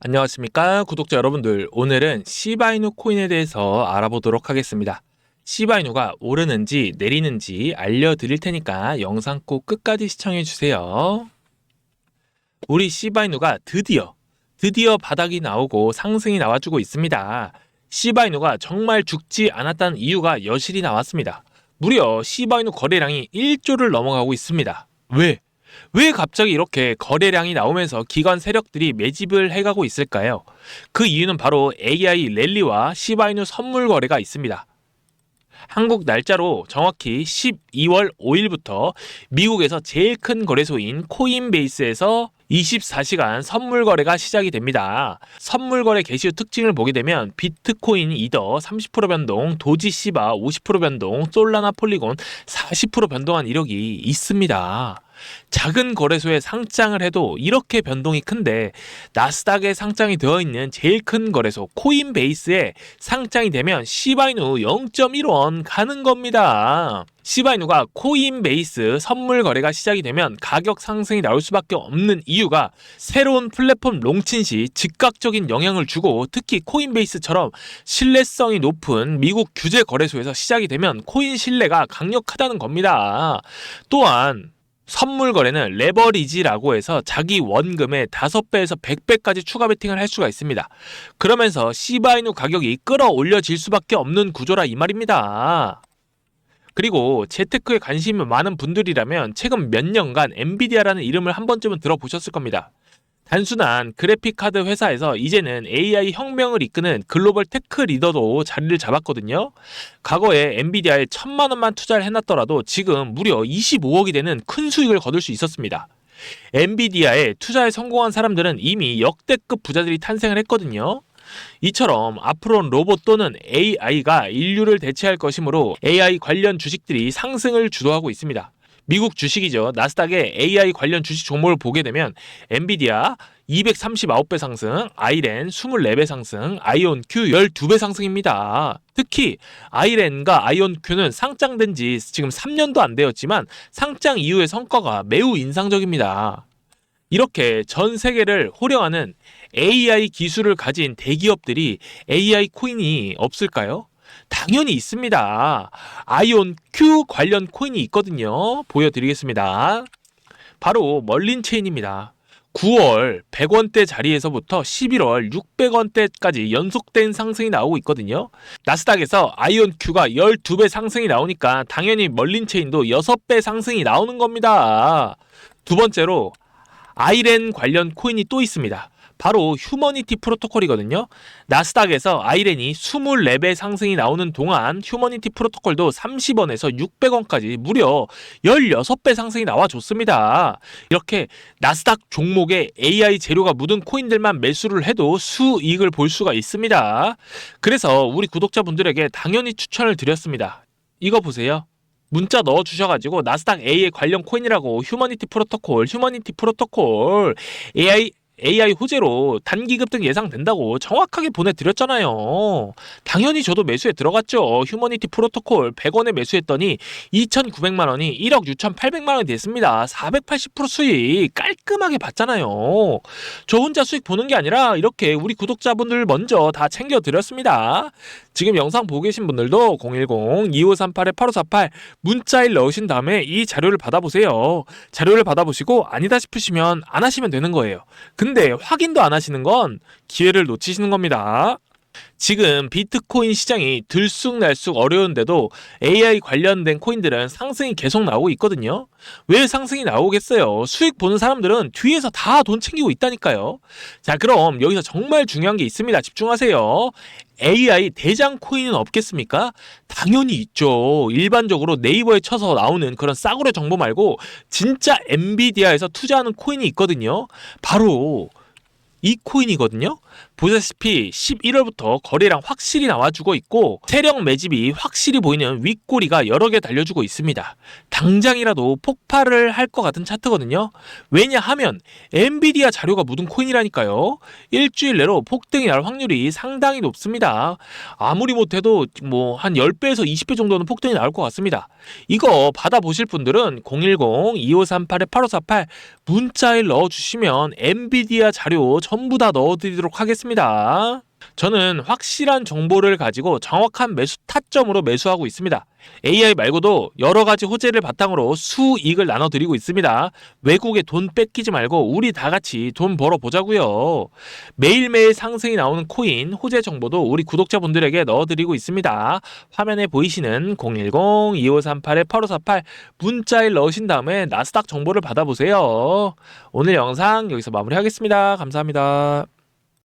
안녕하십니까 구독자 여러분들. 오늘은 시바이누 코인에 대해서 알아보도록 하겠습니다. 시바이누가 오르는지 내리는지 알려드릴 테니까 영상 꼭 끝까지 시청해 주세요. 우리 시바이누가 드디어 드디어 바닥이 나오고 상승이 나와주고 있습니다. 시바이누가 정말 죽지 않았다는 이유가 여실히 나왔습니다. 무려 시바이누 거래량이 1조를 넘어가고 있습니다. 왜? 왜 갑자기 이렇게 거래량이 나오면서 기관 세력들이 매집을 해가고 있을까요? 그 이유는 바로 AI 랠리와 시바이누 선물 거래가 있습니다. 한국 날짜로 정확히 12월 5일부터 미국에서 제일 큰 거래소인 코인베이스에서 24시간 선물 거래가 시작이 됩니다. 선물 거래 개시 후 특징을 보게 되면 비트코인 이더 30% 변동, 도지 시바 50% 변동, 솔라나 폴리곤 40% 변동한 이력이 있습니다. 작은 거래소에 상장을 해도 이렇게 변동이 큰데 나스닥에 상장이 되어 있는 제일 큰 거래소 코인베이스에 상장이 되면 시바이누 0.1원 가는 겁니다. 시바이누가 코인베이스 선물 거래가 시작이 되면 가격 상승이 나올 수밖에 없는 이유가 새로운 플랫폼 롱친 시 즉각적인 영향을 주고 특히 코인베이스처럼 신뢰성이 높은 미국 규제 거래소에서 시작이 되면 코인 신뢰가 강력하다는 겁니다. 또한 선물 거래는 레버리지라고 해서 자기 원금의 5배에서 100배까지 추가 베팅을 할 수가 있습니다. 그러면서 시바이누 가격이 끌어올려질 수밖에 없는 구조라 이 말입니다. 그리고 재테크에 관심이 많은 분들이라면 최근 몇 년간 엔비디아라는 이름을 한 번쯤은 들어보셨을 겁니다. 단순한 그래픽 카드 회사에서 이제는 AI 혁명을 이끄는 글로벌 테크 리더도 자리를 잡았거든요. 과거에 엔비디아에 천만 원만 투자를 해놨더라도 지금 무려 25억이 되는 큰 수익을 거둘 수 있었습니다. 엔비디아에 투자에 성공한 사람들은 이미 역대급 부자들이 탄생을 했거든요. 이처럼 앞으로는 로봇 또는 AI가 인류를 대체할 것이므로 AI 관련 주식들이 상승을 주도하고 있습니다. 미국 주식이죠. 나스닥의 AI 관련 주식 종목을 보게 되면 엔비디아 239배 상승, 아이렌 24배 상승, 아이온큐 12배 상승입니다. 특히 아이렌과 아이온큐는 상장된 지 지금 3년도 안 되었지만 상장 이후의 성과가 매우 인상적입니다. 이렇게 전 세계를 호령하는 AI 기술을 가진 대기업들이 AI 코인이 없을까요? 당연히 있습니다. 아이온 Q 관련 코인이 있거든요. 보여드리겠습니다. 바로 멀린 체인입니다. 9월 100원대 자리에서부터 11월 600원대까지 연속된 상승이 나오고 있거든요. 나스닥에서 아이온 Q가 12배 상승이 나오니까 당연히 멀린 체인도 6배 상승이 나오는 겁니다. 두 번째로 아이렌 관련 코인이 또 있습니다. 바로 휴머니티 프로토콜이거든요. 나스닥에서 아이렌이 24배 상승이 나오는 동안 휴머니티 프로토콜도 30원에서 600원까지 무려 16배 상승이 나와줬습니다. 이렇게 나스닥 종목에 AI 재료가 묻은 코인들만 매수를 해도 수익을 볼 수가 있습니다. 그래서 우리 구독자분들에게 당연히 추천을 드렸습니다. 이거 보세요. 문자 넣어 주셔가지고 나스닥 A의 관련 코인이라고 휴머니티 프로토콜, 휴머니티 프로토콜, AI AI 호재로 단기 급등 예상된다고 정확하게 보내드렸잖아요. 당연히 저도 매수에 들어갔죠. 휴머니티 프로토콜 100원에 매수했더니 2,900만 원이 1억 6,800만 원이 됐습니다. 480% 수익 깔끔하게 봤잖아요. 저 혼자 수익 보는 게 아니라 이렇게 우리 구독자분들 먼저 다 챙겨드렸습니다. 지금 영상 보고 계신 분들도 010-2538-8548 문자일 넣으신 다음에 이 자료를 받아보세요. 자료를 받아보시고 아니다 싶으시면 안 하시면 되는 거예요. 근데 확인도 안 하시는 건 기회를 놓치시는 겁니다. 지금 비트코인 시장이 들쑥날쑥 어려운데도 AI 관련된 코인들은 상승이 계속 나오고 있거든요. 왜 상승이 나오겠어요? 수익 보는 사람들은 뒤에서 다 돈 챙기고 있다니까요. 자, 그럼 여기서 정말 중요한 게 있습니다. 집중하세요. AI 대장 코인은 없겠습니까? 당연히 있죠. 일반적으로 네이버에 쳐서 나오는 그런 싸구려 정보 말고 진짜 엔비디아에서 투자하는 코인이 있거든요. 바로 이 코인이거든요. 보시다시피 11월부터 거래량 확실히 나와주고 있고 세력 매집이 확실히 보이는 윗꼬리가 여러 개 달려주고 있습니다. 당장이라도 폭발을 할 것 같은 차트거든요. 왜냐하면 엔비디아 자료가 묻은 코인이라니까요. 일주일 내로 폭등이 날 확률이 상당히 높습니다. 아무리 못해도 뭐 한 10배에서 20배 정도는 폭등이 나올 것 같습니다. 이거 받아보실 분들은 010-2538-8548 문자에 넣어주시면 엔비디아 자료 전부 다 넣어드리도록 하겠습니다. 저는 확실한 정보를 가지고 정확한 매수 타점으로 매수하고 있습니다. AI 말고도 여러 가지 호재를 바탕으로 수익을 나눠드리고 있습니다. 외국에 돈 뺏기지 말고 우리 다 같이 돈 벌어 보자고요. 매일매일 상승이 나오는 코인 호재 정보도 우리 구독자분들에게 넣어드리고 있습니다. 화면에 보이시는 010-2538-8548 문자에 넣으신 다음에 나스닥 정보를 받아보세요. 오늘 영상 여기서 마무리하겠습니다. 감사합니다.